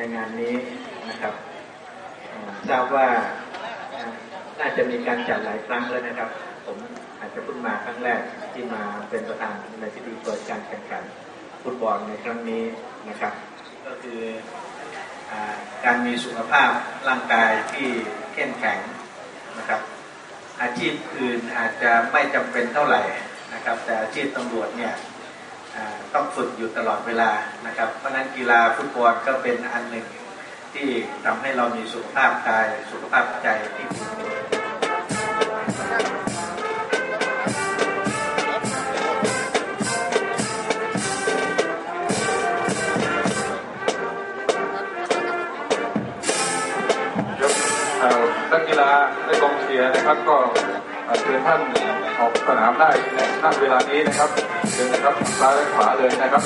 ในงานนี้นะครับทราบว่าน่าจะมีการจัดหลายครั้งแล้วนะครับ ผมอาจจะเพิ่งมาครั้งแรกที่มาเป็นประธานในพิธีเปิดการแข่งขันฟุตบอลในครั้งนี้นะครับ ก็คืออการมีสุขภาพร่างกายที่เข้มแข็งนะครับ อาชีพอื่นอาจจะไม่จำเป็นเท่าไหร่นะครับ แต่อาชีพตำรวจเนี่ย ต้องฝึกอยู่ตลอดเวลานะครับ เพราะนั้นกีฬาฟุตบอลก็เป็นอันหนึ่งที่ทำให้เรามีสุขภาพกายสุขภาพใจที่ดียกเอ่อนักกีฬาและกองเชียร์นะครับก็เอ่อ เชิญท่านออกสนามได้ในณเวลานี้นะครับเชิญนะครับซ้ายและขวาเลยนะครับ